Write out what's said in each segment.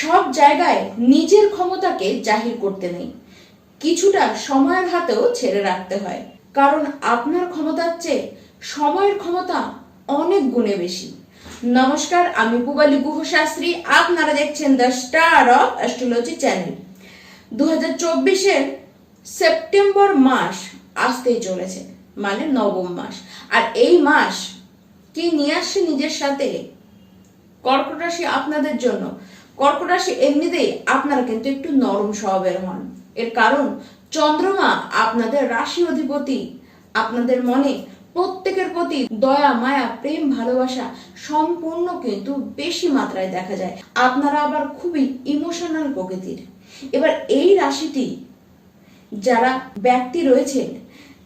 সব জায়গায় নিজের ক্ষমতাকে জাহির করতে নেই। কিছুটা সময়ের হাতেও ছেড়ে রাখতে হয়। কারণ আপনার ক্ষমতার চেয়ে সময়ের ক্ষমতা অনেক গুণে বেশি। নমস্কার, আমি পুবালি গুহ শাস্ত্রী আপনারা দেখছেন the star of astrology channel. দু হাজার চব্বিশের সেপ্টেম্বর মাস আসতেই চলেছে মানে নবম মাস। আর এই মাস কি নিয়ে আসছে নিজের সাথে? কর্কট রাশি আপনাদের জন্য। কর্কট রাশি এমনিতেই আপনারা কিন্তু একটু নরম স্বভাবের হন। এর কারণ, চন্দ্রমা আপনাদের রাশি অধিপতি। আপনাদের মনে প্রত্যেকের প্রতি দয়া, মায়া, প্রেম, ভালোবাসা সম্পূর্ণ কিন্তু বেশি মাত্রায় দেখা যায়। আপনারা আবার খুবই ইমোশনাল প্রকৃতির। এবার এই রাশিটি, যারা ব্যক্তি রয়েছেন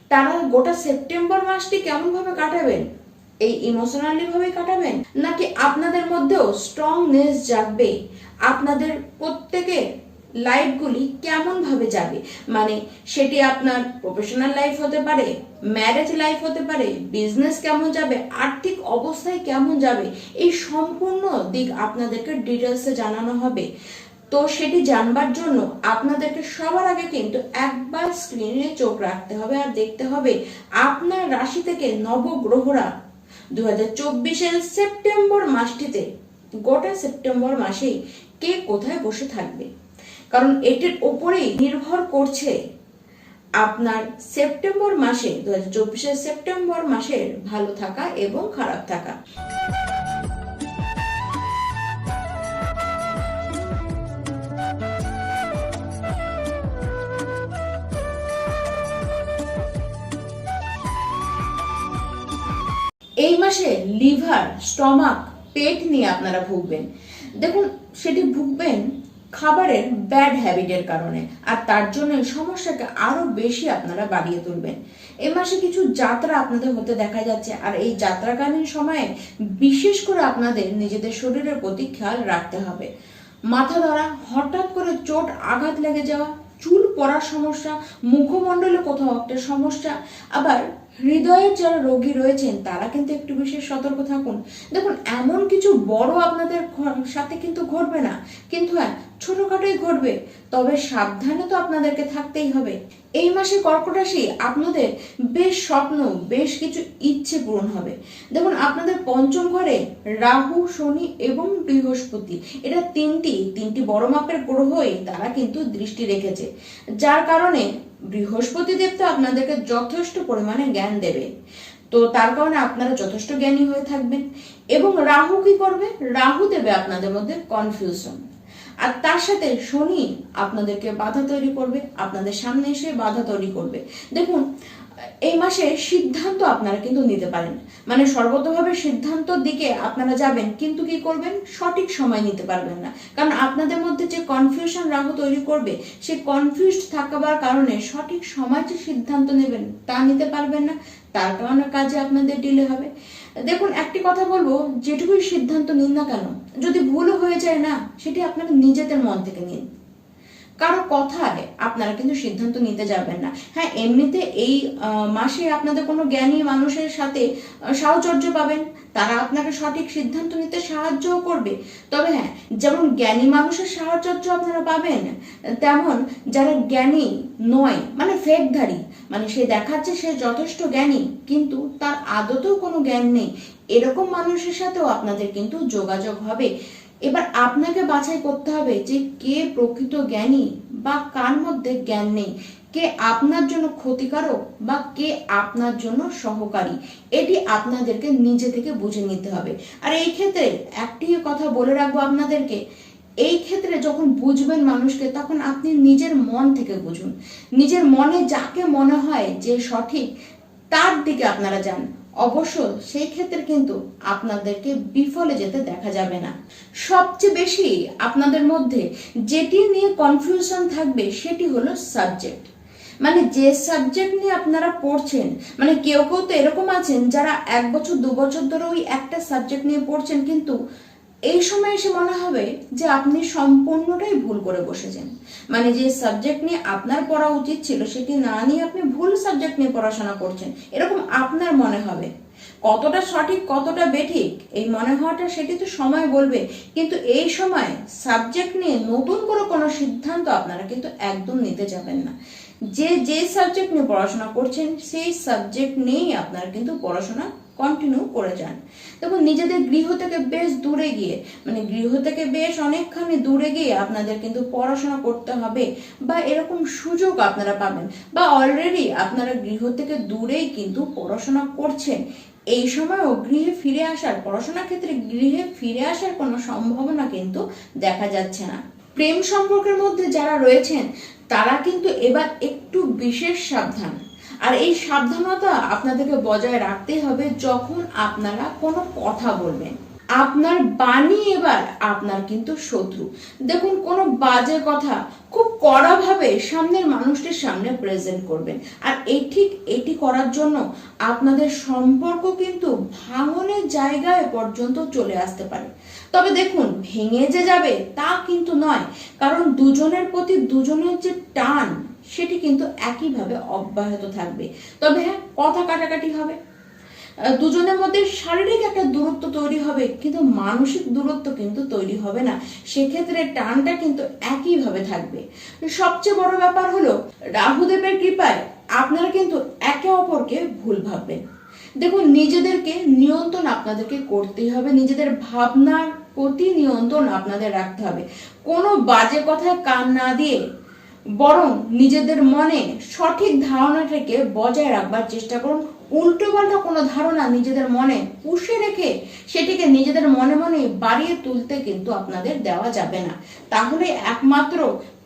তারা গোটা সেপ্টেম্বর মাসটি কেমন ভাবে কাটাবেন? এই ইমোশনালি ভাবে কাটাবেন? নাকি আপনাদের মধ্যেও স্ট্রংনেস জাগবে? আপনাদের প্রত্যেকের লাইফগুলি কেমন ভাবে যাবে? মানে সেটি আপনার প্রফেশনাল লাইফ হতে পারে ম্যারেজ লাইফ হতে পারে বিজনেস কেমন যাবে, আর্থিক অবস্থায় কেমন যাবে, এই সম্পূর্ণ দিক আপনাদেরকে ডিটেলসে জানানো হবে। তো সেটি জানবার জন্য আপনাদেরকে সবার আগে কিন্তু একবার স্ক্রিনে চোখ রাখতে হবে আর দেখতে হবে আপনার রাশি থেকে নবগ্রহরা দু হাজার সেপ্টেম্বর মাসটিতে গোটা সেপ্টেম্বর মাসেই কে কোথায় বসে থাকবে? কারণ এটির ওপরেই নির্ভর করছে আপনার সেপ্টেম্বর মাসে, দু হাজার সেপ্টেম্বর মাসের ভালো থাকা এবং খারাপ থাকা। এই মাসে লিভার, স্টমাক পেট নিয়ে আপনারা ভুগবেন। দেখুন, সেটি ভুগবেন খাবারের ব্যাড হ্যাবিটের কারণে, আর তার জন্য সমস্যাকে আরও বেশি আপনারা বাড়িয়ে তুলবেন। এ মাসে কিছু যাত্রা আপনাদের হতে দেখা যাচ্ছে, আর এই যাত্রাকালীন সময়ে বিশেষ করে আপনাদের নিজেদের শরীরের প্রতি খেয়াল রাখতে হবে। মাথা ধরা, হঠাৎ করে চোট আঘাত লেগে যাওয়া চুল পড়ার সমস্যা, মুখমণ্ডলে কোথাও একটা সমস্যা, আবার হৃদয়ের যারা রোগী রয়েছেন, তারা কিন্তু একটু বিশেষ সতর্ক থাকুন। দেখুন, এমন কিছু বড় আপনাদের সাথে কিন্তু ঘটবে না। কিন্তু হ্যাঁ ছোটখাটোই ঘটবে। তবে সাবধানে তো আপনাদেরকে থাকতেই হবে। এই মাসে কর্কট রাশি আপনাদের বেশ স্বপ্ন, বেশ কিছু ইচ্ছে পূরণ হবে। দেখুন, আপনাদের পঞ্চম ঘরে রাহু, শনি এবং বৃহস্পতি, এটা তিনটি তিনটি বড় মাপের গ্রহই তারা কিন্তু দৃষ্টি রেখেছে। যার কারণে বৃহস্পতি দেবতা আপনাদেরকে যথেষ্ট পরিমাণে জ্ঞান দেবে। তো তার কারণে আপনারা যথেষ্ট জ্ঞানী হয়ে থাকবেন। এবং রাহু কি করবে? রাহু দেবে আপনাদের মধ্যে কনফিউশন আর তার সাথে শনি আপনাদেরকে বাধা তৈরি করবে, আপনাদের সামনে এসে বাধা তৈরি করবে। দেখুন, এই মাসে সিদ্ধান্ত আপনারা কিন্তু নিতে পারেন। মানে সর্বতভাবে সিদ্ধান্তর দিকে আপনারা যাবেন, কিন্তু কি করবেন? সঠিক সময় নিতে পারবেন না। কারণ আপনাদের মধ্যে যে কনফিউশন রাহু তৈরি করবে, সে কনফিউজড থাকবার কারণে সঠিক সময় যে সিদ্ধান্ত নেবেন তা নিতে পারবেন না। তার কারণে কাজে আপনাদের ডিলে হবে। দেখুন, একটি কথা বলব, যেটুকুই সিদ্ধান্ত নিন না কেন, যদি ভুলও হয়ে যায় না, সেটি আপনারা নিজেদের মন থেকে নিন। কারও কথায় আপনারা কিন্তু সিদ্ধান্ত নিতে যাবেন না। হ্যাঁ এমনিতে এই মাসে আপনাদের কোনো জ্ঞানী মানুষের সাথে সাহচর্য পাবেন। তারা আপনাকে সঠিক সিদ্ধান্ত নিতে সাহায্যও করবে। তবে হ্যাঁ যেমন জ্ঞানী মানুষের সাহচর্য আপনারা পাবেন, তেমন যারা জ্ঞানী নয় মানে ফেকধারী মানে সে দেখাচ্ছে সে যথেষ্ট জ্ঞানী, কিন্তু তার আদতেও কোনো জ্ঞান নেই। এরকম মানুষের সাথেও আপনাদের কিন্তু যোগাযোগ হবে। এবার আপনাকে বাছাই করতে হবে যে কে প্রকৃত জ্ঞানী বা কার মধ্যে জ্ঞান নেই, কে আপনার জন্য ক্ষতিকারক বা কে আপনার জন্য সহকারী। এটি আপনাদেরকে নিজে থেকে বুঝে নিতে হবে। আর এই ক্ষেত্রে একটি কথা বলে রাখব আপনাদেরকে, এই ক্ষেত্রে যখন বুঝবেন মানুষকে, তখন আপনি নিজের মন থেকে বুঝুন। নিজের মনে যাকে মনে হয় যে সঠিক, তার দিকে আপনারা যান। অবশ্য সেই ক্ষেত্রে কিন্তু আপনাদেরকে বিফলে যেতে দেখা যাবে না। সবচেয়ে বেশি আপনাদের মধ্যে যেটি নিয়ে কনফিউশন থাকবে সেটি হলো সাবজেক্ট মানে যে সাবজেক্ট নিয়ে আপনারা পড়ছেন মানে কেউ কেউ তো এরকম আছেন যারা এক বছর, দু বছর ধরে ওই একটা সাবজেক্ট নিয়ে পড়ছেন কিন্তু এই সময় এসে মনে হবে যে আপনি সম্পূর্ণটাই ভুল করে বসেছেন। মানে যে সাবজেক্ট নিয়ে আপনার পড়া উচিত ছিল, সেটি না নিয়ে আপনি ভুল সাবজেক্ট নিয়ে পড়াশোনা করছেন, এরকম আপনার মনে হবে। কতটা সঠিক, কতটা বেঠিক, এই মনে হওয়াটা সেটি তো সময় বলবে। কিন্তু এই সময় সাবজেক্ট নিয়ে নতুন করে কোনো সিদ্ধান্ত আপনারা কিন্তু একদম নিতে যাবেন না। যে যে সাবজেক্ট নিয়ে পড়াশোনা করছেন, সেই সাবজেক্ট নিয়েই আপনারা কিন্তু পড়াশোনা কন্টিনিউ করে যান। দেখুন, নিজেদের গৃহ থেকে বেশ দূরে গিয়ে মানে গৃহ থেকে বেশ অনেকখানি দূরে গিয়ে আপনাদের কিন্তু পড়াশোনা করতে হবে বা এরকম সুযোগ আপনারা পাবেন বা অলরেডি আপনারা গৃহ থেকে দূরেই কিন্তু পড়াশোনা করছেন। এই সময়ও গৃহে ফিরে আসার, পড়াশোনার ক্ষেত্রে গৃহে ফিরে আসার কোনো সম্ভাবনা কিন্তু দেখা যাচ্ছে না। প্রেম সম্পর্কের মধ্যে যারা রয়েছেন, তারা কিন্তু এবার একটু বিশেষ সাবধান। আর এই সাবধানতা আপনাদেরকে বজায় রাখতে হবে যখন আপনারা কোনো কথা বলবেন। আপনার বাণী এবার আপনার কিন্তু শত্রু। দেখুন, কোনো বাজে কথা খুব কড়াভাবে সামনের মানুষটির সামনে প্রেজেন্ট করবেন। আর এই ঠিক এটি করার জন্য আপনাদের সম্পর্ক কিন্তু ভাঙনের জায়গায় পর্যন্ত চলে আসতে পারে। তবে দেখুন, ভেঙে যে যাবে তা কিন্তু নয়, কারণ দুজনের প্রতি দুজনের যে টান সেটি কিন্তু একইভাবে অব্যাহত থাকবে। তবে হ্যাঁ কথা কাটাকাটি হবে। দুজনের মধ্যে শারীরিক একটা দূরত্ব তৈরি হবে, কিন্তু মানসিক দূরত্ব কিন্তু তৈরি হবে না। সেক্ষেত্রে টানটা কিন্তু একইভাবে থাকবে। সবচেয়ে বড় ব্যাপার হলো, রাহুদেবের কৃপায় আপনারা কিন্তু একে অপরকে ভুল ভাববেন। দেখুন, নিজেদেরকে নিয়ন্ত্রণ আপনাদেরকে করতেই হবে, নিজেদের ভাবনার প্রতি নিয়ন্ত্রণ আপনাদের রাখতে হবে। কোনো বাজে কথায় কান না দিয়ে বরং নিজেদের মনে সঠিক ধারণাটাকে বজায় রাখবার চেষ্টা করুন। উল্টো পাল্টা কোনো ধারণা নিজেদের মনে পুষে রেখে সেটিকে নিজেদের মনে মনে বাড়িয়ে তুলতে কিন্তু আপনাদের দেওয়া যাবে না। তাহলে একমাত্র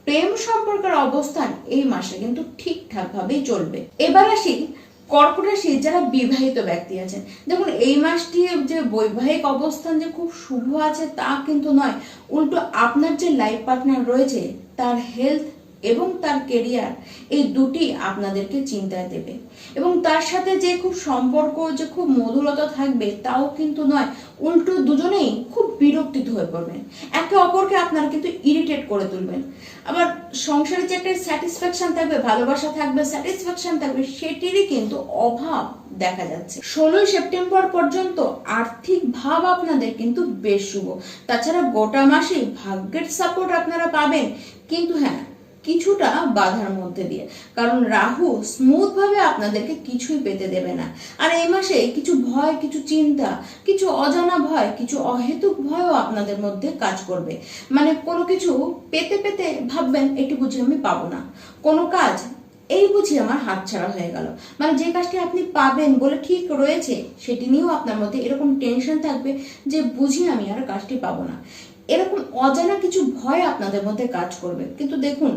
প্রেম সম্পর্কের অবস্থান এই মাসে কিন্তু ঠিকঠাক ভাবেই চলবে। এবার আসি কর্কট রাশি যারা বিবাহিত ব্যক্তি আছেন। দেখুন, এই মাসটি যে বৈবাহিক অবস্থান যে খুব শুভ আছে তা কিন্তু নয়। উল্টো আপনার যে লাইফ পার্টনার রয়েছে, তার হেলথ এবং তার কেরিয়ার এই দুটি আপনাদেরকে চিন্তায় দেবে। এবং তার সাথে যে খুব সম্পর্ক, যে খুব মধুরতা থাকবে, তাও কিন্তু নয়, উল্টো দুজনেই খুব বিরক্তিত হয়ে পড়বেন একে অপরকে আপনারা কিন্তু ইরিটেট করে তুলবেন। আবার সংসারে যে একটা স্যাটিসফ্যাকশন থাকবে, ভালোবাসা থাকবে স্যাটিসফ্যাকশন থাকবে, সেটিরই কিন্তু অভাব দেখা যাচ্ছে। ষোলোই সেপ্টেম্বর পর্যন্ত আর্থিক ভাব আপনাদের কিন্তু বেশ শুভ। তাছাড়া গোটা মাসে ভাগ্যের সাপোর্ট আপনারা পাবেন। কিন্তু হ্যাঁ কিছুটা বাধার মধ্যে দিয়ে। কারণ রাহু স্মুথ ভাবে আপনাদেরকে কিছুই পেতে দেবে না। আর এই মাসে কিছু ভয়, কিছু চিন্তা, কিছু অজানা ভয়, কিছু অহেতুক ভয়ও আপনাদের মধ্যে কাজ করবে। মানে কোনো কিছু পেতে পেতে ভাববেন, এটি বুঝি আমি পাবো না। কোনো কাজ, এই বুঝি আমার হাতছাড়া হয়ে গেল। মানে যে কাজটি আপনি পাবেন বলে ঠিক রয়েছে, সেটি নিয়েও আপনার মধ্যে এরকম টেনশন থাকবে যে বুঝি আমি আর কাজটি পাবো না। এরকম অজানা কিছু ভয় আপনাদের মধ্যে কাজ করবে। কিন্তু দেখুন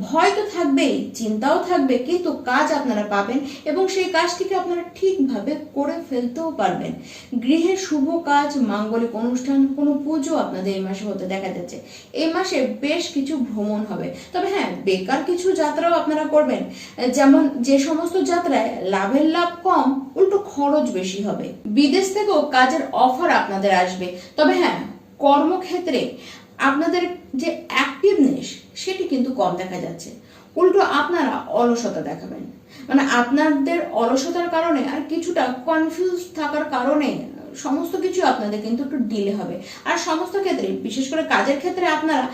ভয় তো থাকবেই, চিন্তাও থাকবে, কিন্তু কাজ আপনারা পাবেন এবং সেই কাজটিকে আপনারা ঠিকভাবে করে ফেলতেও পারবেন। গৃহে শুভ কাজ, মাঙ্গলিক অনুষ্ঠান, কোনো পুজো আপনাদের এই মাসে হতে দেখা যাচ্ছে। এই মাসে বেশ কিছু ভ্রমণ হবে। তবে হ্যাঁ বেকার কিছু যাত্রাও আপনারা করবেন। যেমন যে সমস্ত যাত্রায় লাভের লাভ কম, উল্টো খরচ বেশি হবে। বিদেশ থেকেও কাজের অফার আপনাদের আসবে। তবে হ্যাঁ কর্মক্ষেত্রে আপনাদের যে অ্যাক্টিভনেস সেটি কিন্তু কম দেখা যাচ্ছে। উল্টো আপনারা অলসতা দেখাবেন। মানে আপনাদের অলসতার কারণে আর কিছুটা কনফিউজ থাকার কারণে সমস্ত কিছু আপনাদের কিন্তু একটু ডিলে হবে। আর সমস্ত ক্ষেত্রে, বিশেষ করে কাজের ক্ষেত্রে আপনারা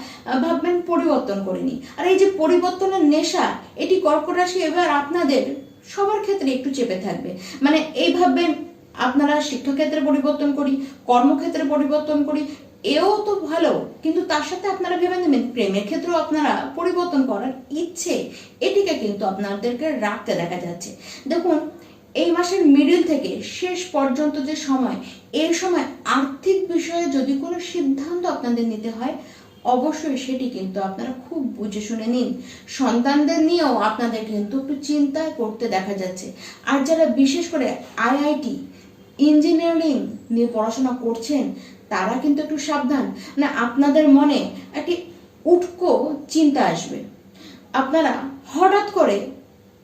ভাববেন পরিবর্তন করিনি। আর এই যে পরিবর্তনের নেশা, এটি কর্কট রাশি এবার আপনাদের সবার ক্ষেত্রে একটু চেপে থাকবে। মানে এই ভাববেন, আপনারা শিক্ষাক্ষেত্রে পরিবর্তন করি, কর্মক্ষেত্রে পরিবর্তন করি এও তো ভালো, কিন্তু তার সাথে আপনারা ভেবে নেবেন, প্রেমের ক্ষেত্রেও আপনারা পরিবর্তন করার ইচ্ছে, এটিকে কিন্তু আপনাদেরকে রাখতে দেখা যাচ্ছে। দেখুন, এই মাসের মিডিল থেকে শেষ পর্যন্ত যে সময়, এই সময় আর্থিক বিষয়ে যদি কোনো সিদ্ধান্ত আপনাদের নিতে হয়, অবশ্যই সেটি কিন্তু আপনারা খুব বুঝে শুনে নিন। সন্তানদের নিয়েও আপনাদের কিন্তু একটু চিন্তায় করতে দেখা যাচ্ছে। আর যারা বিশেষ করে আইআইটি ইঞ্জিনিয়ারিং নিয়ে পড়াশোনা করছেন তারা কিন্তু একটু সাবধান। মানে আপনাদের মনে একটি উটকো চিন্তা আসবে। আপনারা হঠাৎ করে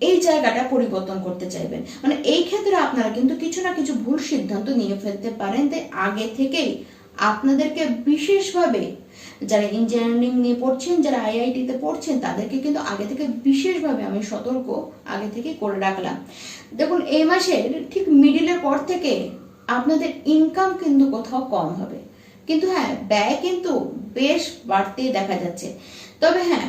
এই জায়গাটা পরিবর্তন করতে চাইবেন। মানে এই ক্ষেত্রে আপনারা কিন্তু কিছু না কিছু ভুল সিদ্ধান্ত নিয়ে ফেলতে পারেন তাই আগে থেকেই আপনাদেরকে বিশেষভাবে যারা ইঞ্জিনিয়ারিং নিয়ে পড়ছেন, যারা আইআইটিতে পড়ছেন, তাদেরকে কিন্তু আগে থেকে বিশেষভাবে আমি সতর্ক আগে থেকে করে রাখলাম। দেখুন, এই মাসের ঠিক মিডিলের পর থেকে আপনাদের ইনকাম কিন্তু কোথাও কম হবে। কিন্তু হ্যাঁ ব্যয় কিন্তু বেশ বাড়তেই দেখা যাচ্ছে। তবে হ্যাঁ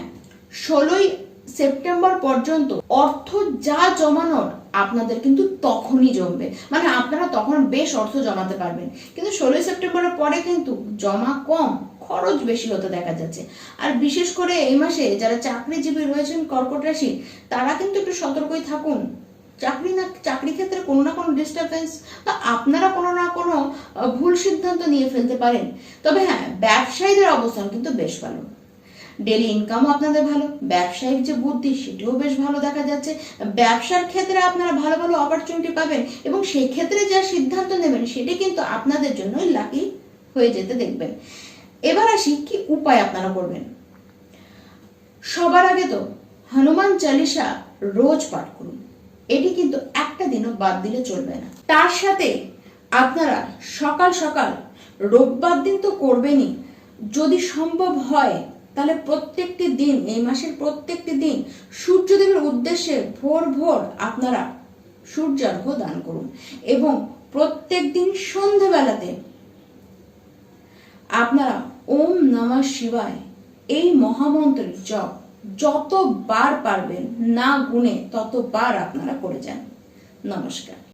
ষোলোই সেপ্টেম্বর পর্যন্ত অর্থ যা জমানোর আপনাদের কিন্তু তখনই জমবে। মানে আপনারা তখন বেশ অর্থ জমাতে পারবেন। কিন্তু ষোলোই সেপ্টেম্বরের পরে কিন্তু জমা কম, খরচ বেশি হতে দেখা যাচ্ছে। আর বিশেষ করে এই মাসে যারা চাকরিজীবী রয়েছেন কর্কট রাশি, তারা কিন্তু একটু সতর্কই থাকুন। চাকরি না, চাকরি ক্ষেত্রে কোনো না কোনো ডিস্টারবেন্স বা আপনারা কোনো না কোনো ভুল সিদ্ধান্ত নিয়ে ফেলতে পারেন। তবে হ্যাঁ ব্যবসায়ীদের অবস্থান কিন্তু বেশ ভালো। ডেলি ইনকামও আপনাদের ভালো ব্যবসায়িক যে বুদ্ধি সেটিও বেশ ভালো দেখা যাচ্ছে। ব্যবসার ক্ষেত্রে আপনারা ভালো ভালো অপরচুনিটি পাবেন এবং সেই ক্ষেত্রে যা সিদ্ধান্ত নেবেন সেটি কিন্তু আপনাদের জন্যই লাকি হয়ে যেতে দেখবেন। এবার আসি, কি উপায় আপনারা করবেন? সবার আগে তো হনুমান চালিসা রোজ পাঠ করুন। এটি কিন্তু একটা দিনও বাদ দিলে চলবে না। তার সাথে আপনারা সকাল সকাল রোববার দিন তো করবেনই। যদি সম্ভব হয়, তাহলে প্রত্যেকটি দিন, এই মাসের প্রত্যেকটি দিন সূর্যদেবের উদ্দেশ্যে ভোর ভোর আপনারা সূর্যার্ঘ্য দান করুন। এবং প্রত্যেক দিন সন্ধ্যাবেলাতে আপনারা ওম নমঃ শিবায় এই মহামন্ত্রের জপ যতবার পারবেন না গুনে ততবার আপনারা করে যান। নমস্কার।